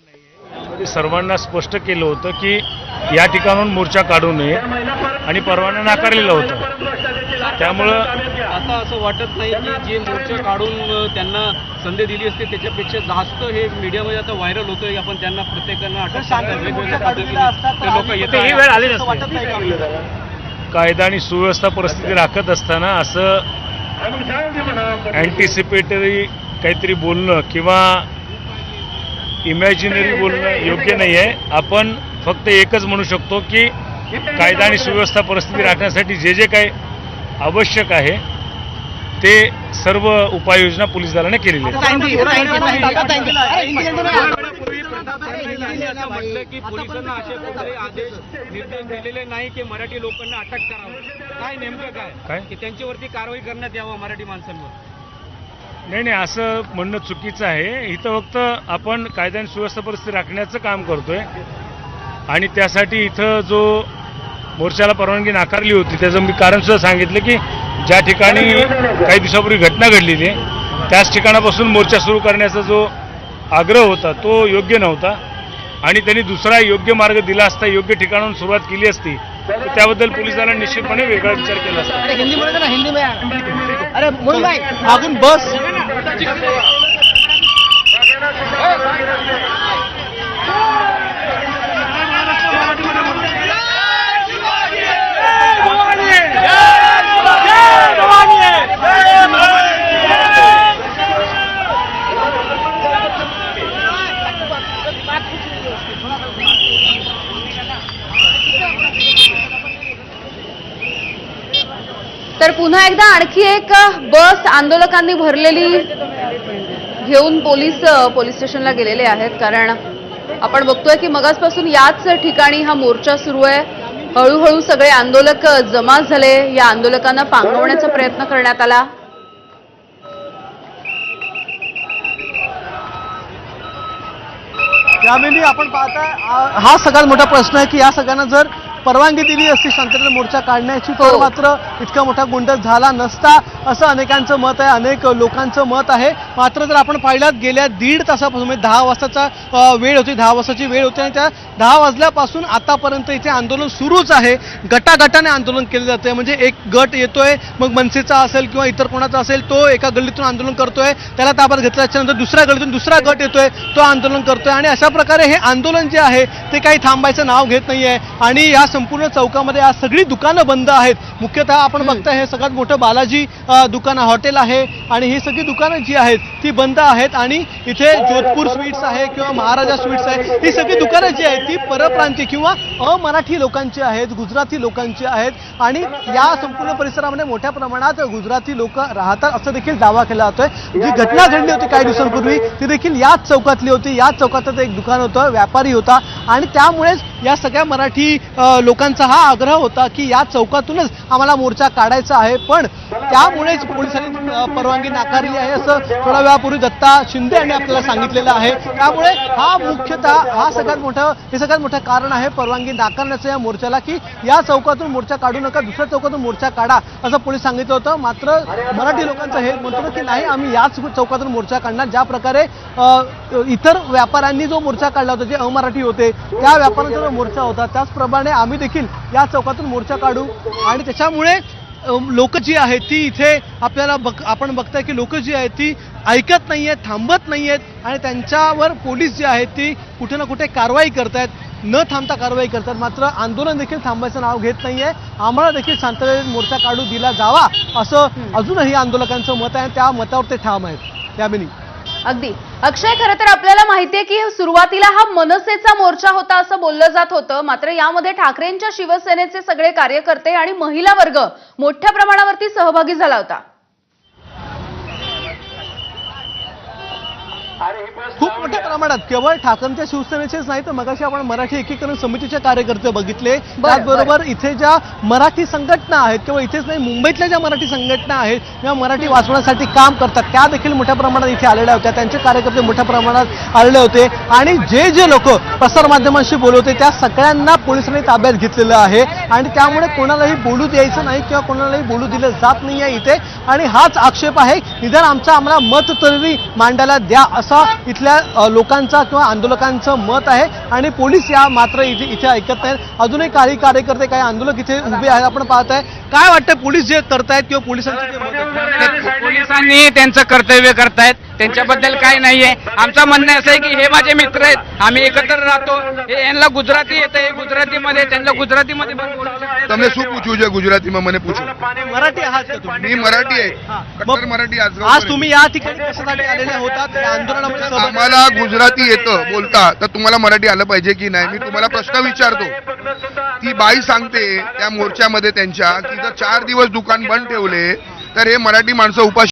यामध्ये सर्वांना स्पष्ट केलं होतं की या ठिकाणून मोर्चा काढू नये आणि परवाना नाकारलेला होता. त्यामुळं आता असं वाटत नाही की जे मोर्चा काढून त्यांना संधी दिली असते त्याच्यापेक्षा जास्त हे मीडियामध्ये आता व्हायरल होतोय. आपण त्यांना प्रत्येकांना लोक येत ही वेळ आली कायदा आणि सुव्यवस्था परिस्थिती राखत असताना असं अँटिसिपेटरी काहीतरी बोलणं किंवा इमॅजिनरी बोलणं योग्य नाही आहे आपण फक्त एकच म्हणू शकतो की कायदा आणि सुव्यवस्था परिस्थिती राखण्यासाठी जे जे काही आवश्यक आहे ते सर्व उपाययोजना पोलीस दलाने केलेली करावं. काय नेमकं काय? काय? की त्यांच्यावरती कारवाई करण्यात यावं मराठी माणसांवर? नाही नाही असं म्हणणं चुकीचं आहे. इथं फक्त आपण कायदा आणि सुव्यवस्था परिस्थिती राखण्याचं काम करतोय. आणि त्यासाठी इथं जो मोर्चाला परवानगी नाकारली होती त्याचं मी कारणसुद्धा सांगितलं की ज्या ठिकाणी काही दिवसापूर्वी घटना घडलेली आहे त्याच ठिकाणापासून मोर्चा सुरू करण्याचा जो आग्रह होता तो योग्य नव्हता. आणि त्यांनी दुसरा योग्य मार्ग दिला असता योग्य ठिकाणाहून सुरुवात केली असती त्याबद्दल पोलिसांना निश्चितपणे वेगळा विचार केला. असता हिंदी मध्ये ना हिंदी में अरे मोहन भाई बस. तर पुन्हा एकदा आणखी एक बस आंदोलकांनी भरलेली घेऊन पोलीस पोलीस स्टेशनला गेलेले आहेत. कारण आपण बघतोय की मगासपासून याच ठिकाणी हा मोर्चा सुरू आहे. हळूहळू सगळे आंदोलक जमा झाले. या आंदोलकांना पांगवण्याचा प्रयत्न करण्यात आला. यावेळी आपण पाहताय हा सगळ्यात मोठा प्रश्न आहे की या सगळ्यांना जर परवानगी दिली असती शांततेने मोर्चा काढण्याची तर हो. मात्र इतका मोठा गोंधळ झाला नसता असं अनेकांचं मत आहे अनेक लोकांचं मत आहे. मात्र जर आपण पाहिल्यात गेल्या दीड तासापासून म्हणजे दहा वाजताचा वेळ होती दहा वाजताची वेळ होती आणि त्या दहा वाजल्यापासून आतापर्यंत इथे आंदोलन सुरूच आहे. गटागटाने आंदोलन केलं जातंय. म्हणजे एक गट येतोय मग मनसेचा असेल किंवा इतर कोणाचा असेल तो एका गल्लीतून आंदोलन करतोय त्याला ताब्यात घेतल्याच्या नंतर दुसऱ्या गल्लीतून दुसरा गट येतोय तो आंदोलन करतोय. आणि अशा प्रकारे हे आंदोलन जे आहे ते काही थांबायचं नाव घेत नाहीये. आणि या संपूर्ण चौकामध्ये आज सगळी दुकानं बंद आहेत. मुख्यतः आपण बघताय हे सगळ्यात मोठं बालाजी दुकान हॉटेल आहे आणि ही सगळी दुकानं जी आहेत ती बंद आहेत आणि इथे जोधपूर स्वीट्स आहे किंवा महाराजा स्वीट्स आहे ही सगळी दुकानं जी आहेत ती परप्रांतीय किंवा अमराठी लोकांची आहेत गुजराती लोकांची आहेत आणि या संपूर्ण परिसरामध्ये मोठ्या प्रमाणात गुजराती लोक राहतात असं देखील दावा केला जातोय. जी घटना घडली होती काही दिवसांपूर्वी ती देखील याच चौकातली होती. याच चौकातच एक दुकान होतं व्यापारी होता. आणि त्यामुळेच या सगळ्या मराठी लोकांचा हा आग्रह होता की या चौकातूनच आम्हाला मोर्चा काढायचा आहे. पण त्यामुळेच पोलिसांनी परवानगी नाकारली आहे असं थोड्या वेळापूर्वी दत्ता शिंदे यांनी आपल्याला सांगितलेलं आहे. त्यामुळे हा मुख्यतः हा सगळ्यात मोठं हे सगळ्यात मोठं कारण आहे परवानगी नाकारण्याचं या मोर्चाला की या चौकातून मोर्चा काढू नका दुसऱ्या चौकातून मोर्चा काढा असं पोलीस सांगितलं होतं. मात्र मराठी लोकांचं हे म्हणतो की नाही आम्ही याच चौकातून मोर्चा काढणार. ज्या प्रकारे इतर व्यापाऱ्यांनी जो मोर्चा काढला होता जे अमराठी होते त्या व्यापाऱ्यांचा जो मोर्चा होता त्याचप्रमाणे आम्ही देखील या चौकातून मोर्चा काढू. आणि त्याच्यामुळे लोक जी आहेत ती इथे आपल्याला बघ आपण बघताय की लोक जी आहेत ती ऐकत नाही आहेत थांबत नाही आहेत आणि त्यांच्यावर पोलीस जी आहेत ती कुठे ना कुठे कारवाई करतायत. न थांबता कारवाई करतात. मात्र आंदोलन देखील थांबायचं नाव घेत नाहीये. आम्हाला देखील शांततेत मोर्चा काढू दिला जावा असं अजूनही आंदोलकांचं मत आहे आणि त्या मतावर ते ठाम आहेत. यामिनी. अगदी. अक्षय खरं तर आपल्याला माहितीये की सुरुवातीला हा मनसेचा मोर्चा होता असं बोललं जात होतं. मात्र यामध्ये ठाकरेंच्या शिवसेनेचे सगळे कार्यकर्ते आणि महिला वर्ग मोठ्या प्रमाणावरती सहभागी झाला होता. खूप मोठ्या प्रमाणात केवळ ठाकरेंच्या शिवसेनेचेच नाही तर मगाशी आपण मराठी एकीकरण समितीचे कार्यकर्ते बघितले. त्याचबरोबर इथे ज्या मराठी संघटना आहेत किंवा इथेच नाही मुंबईतल्या ज्या मराठी संघटना आहेत किंवा मराठी वाचवण्यासाठी काम करतात त्या देखील मोठ्या प्रमाणात इथे आलेल्या होत्या. त्यांचे कार्यकर्ते मोठ्या प्रमाणात आलेले होते. आणि जे जे लोक प्रसारमाध्यमांशी बोलवते त्या सगळ्यांना पोलिसांनी ताब्यात घेतलेलं आहे. आणि त्यामुळे कोणालाही बोलू द्यायचं नाही किंवा कोणालाही बोलू दिलं जात नाही आहे इथे. आणि हाच आक्षेप आहे निदान आमचा आम्हाला मत तरी मांडायला द्या असा इथल्या लोकांचा किंवा आंदोलकांचं मत आहे. आणि पोलीस या मात्र इथे इथे ऐकत नाहीत. अजूनही काही कार्यकर्ते काही आंदोलक इथे उभे आहेत आपण पाहत आहे. काय वाटतं पोलीस जे करतायत किंवा पोलिसांनी पोलिसांनी त्यांचं कर्तव्य करतायत. त्यांच्याबद्दल काय नाहीये आमचं म्हणणं असं आहे की हे माझे मित्र आहेत आम्ही एकत्र राहतो हे यांना गुजराती येते गुजरातीमध्ये त्यांना गुजरातीमध्ये पण बोलू शकतात. તમને શું પૂછવું છે ગુજરાતીમાં મને પૂછો मराठी आहात का तुम्ही मी मराठी आहे हा. कट्टर मग मराठी आज आजगावकर तुम्ही या ठिकाणी कशासाठी आलेले होतात या आंदोलनामध्ये आहे. सहभागी- आम्हाला गुजराती येतं बोलता तर तुम्हाला मराठी आलं पाहिजे की नाही मी तुम्हाला प्रश्न विचारतो ती बाई सांगते त्या मोर्चामध्ये त्यांच्या की जर चार दिवस दुकान बंद ठेवले तर हे मराठी माणसं उपाशी